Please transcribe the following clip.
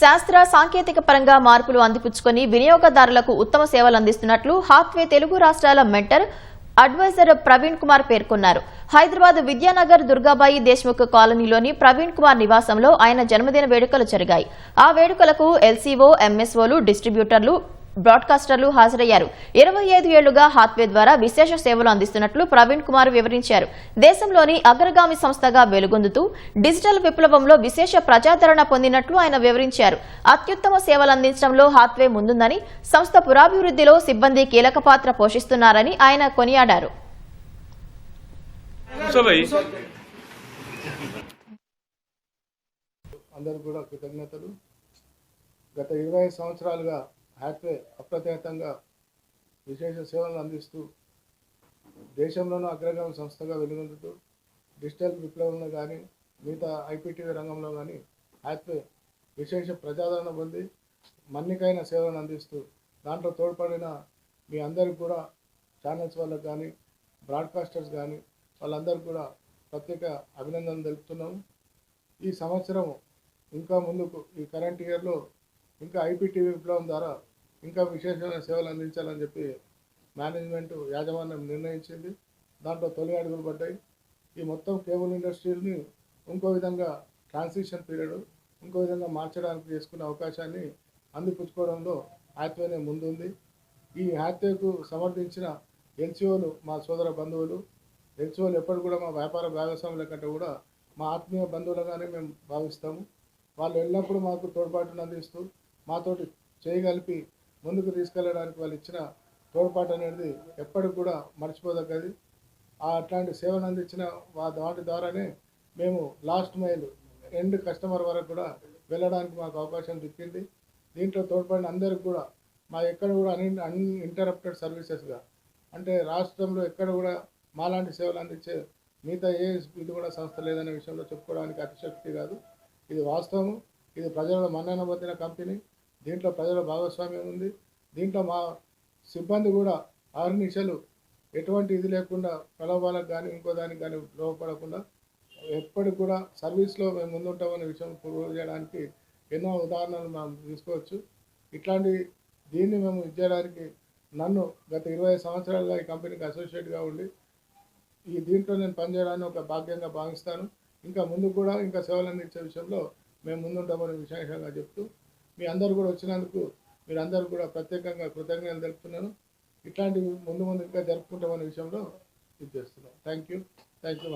శాస్త్ర సాంకేతిక పరంగా మార్పులు అందిపుచ్చుకొని వినియోగదారులకు ఉత్తమ సేవలు అందిస్తున్నట్లు హాత్వే తెలుగు రాష్ట్రాల మెంటర్ అడ్వైజర్ ప్రవీణ్ కుమార్ పేర్కొన్నారు. హైదరాబాద్ విద్యానగర్ దుర్గాబాయి దేశ్ముఖ్ కాలనీలోని ప్రవీణ్ కుమార్ నివాసంలో ఆయన జన్మదిన వేడుకలు జరిగాయి. ఆ వేడుకలకు ఎల్సీఓ ఎంఎస్ఓలు డిస్ట్రిబ్యూటర్లు బ్రాడ్కాస్టర్లు హాజరయ్యారు. ఇరవై ఐదు ఏళ్ళుగా హాత్వే ద్వారా విశేష సేవలు అందిస్తున్నట్లు ప్రవీణ్ కుమార్ వివరించారు. దేశంలోని అగ్రగామి సంస్థగా వెలుగొందుతూ డిజిటల్ విప్లవంలో విశేష ప్రజాదరణ పొందినట్లు ఆయన వివరించారు. అత్యుత్తమ సేవలు అందించడంలో హాత్వే ముందుందని సంస్థ పురాభివృద్ధిలో సిబ్బంది కీలక పాత్ర పోషిస్తున్నారని ఆయన కొనియాడారు. కూడా కృతజ్ఞతలు. గత ఇరవై సంవత్సరాలుగా హ్యాత్వే అప్రతిహతంగా విశేష సేవలను అందిస్తూ దేశంలోనూ అగ్రగామి సంస్థగా వెలుగొందుతూ డిజిటల్ విప్లవంలో కానీ మిగతా ఐపీటీవీ రంగంలో కానీ హ్యాత్వే విశేష ప్రజాదరణ పొంది మన్నికైన సేవలను అందిస్తూ దాంట్లో తోడ్పడిన మీ అందరికి కూడా ఛానల్స్ వాళ్ళకి కానీ బ్రాడ్కాస్టర్స్ కానీ వాళ్ళందరికీ కూడా ప్రత్యేక అభినందనలు తెలుపుతున్నాము. ఈ సంవత్సరం ఇంకా ముందుకు ఈ కరెంట్ ఇయర్లో ఇంకా ఐపీటీవీ విప్లవం ద్వారా ఇంకా విశేషమైన సేవలు అందించాలని చెప్పి మేనేజ్మెంట్ యాజమాన్యం నిర్ణయించింది. దాంట్లో తొలి అడుగులు పడ్డాయి. ఈ మొత్తం కేబుల్ ఇండస్ట్రీని ఇంకో విధంగా ట్రాన్సిషన్ పీరియడ్ ఇంకో విధంగా మార్చడానికి చేసుకునే అవకాశాన్ని అందిపుచ్చుకోవడంలో హ్యాత్వేనే ముందుంది. ఈ హ్యాత్వేకు సమర్థించిన ఎన్సిఓలు మా సోదర బంధువులు ఎన్సిఓలు ఎప్పుడు కూడా మా వ్యాపార భాగస్వాముల కంటే కూడా మా ఆత్మీయ బంధువులుగానే మేము భావిస్తాము. వాళ్ళు ఎల్లప్పుడూ మాకు తోడ్పాటును అందిస్తూ మాతోటి చేయగలిపి ముందుకు తీసుకెళ్ళడానికి వాళ్ళు ఇచ్చిన తోడ్పాటు అనేది ఎప్పటికి కూడా మర్చిపోదగ్గది. అట్లాంటి సేవను అందించిన వాటి ద్వారానే మేము లాస్ట్ మైల్ ఎండ్ కస్టమర్ వరకు కూడా వెళ్ళడానికి మాకు అవకాశం దొరికింది దీంట్లో తోడ్పడిన అందరికి కూడా మా ఎక్కడ కూడా అన్ ఇంటరప్టెడ్ సర్వీసెస్గా అంటే రాష్ట్రంలో ఎక్కడ కూడా మాలాంటి సేవలు అందించే మిగతా ఏ ఇది కూడా సంస్థ లేదనే విషయంలో చెప్పుకోవడానికి అతిశక్తి కాదు. ఇది వాస్తవం ఇది ప్రజల మన్నన పొందిన కంపెనీ. దీంట్లో ప్రజల భాగస్వామ్యం ఉంది. దీంట్లో మా సిబ్బంది కూడా ఆర్నిషలు ఎటువంటి ఇది లేకుండా ప్రలోభాలకు కానీ ఇంకో దానికి కానీ లోపడకుండా ఎప్పటికి కూడా సర్వీస్లో మేము ముందుంటామనే విషయం ప్రూవ్ చేయడానికి ఎన్నో ఉదాహరణలు మనం తీసుకోవచ్చు. ఇట్లాంటి దీన్ని మేము ఇచ్చేయడానికి నన్ను గత ఇరవై సంవత్సరాలుగా ఈ కంపెనీకి అసోసియేట్గా ఉండి ఈ దీంట్లో నేను పనిచేయడాన్ని ఒక భాగ్యంగా భావిస్తాను. ఇంకా ముందు కూడా ఇంకా సేవలు అందించే విషయంలో మేము ముందుంటామని విశేషంగా చెప్తూ మీ అందరు కూడా వచ్చినందుకు మీరందరూ కూడా ప్రత్యేకంగా కృతజ్ఞతలు తెలుపుతున్నాను. ఇట్లాంటివి ముందు ముందు ఇంకా జరుపుకుంటామనే విషయంలో ఇది చేస్తున్నాం. Thank you thank you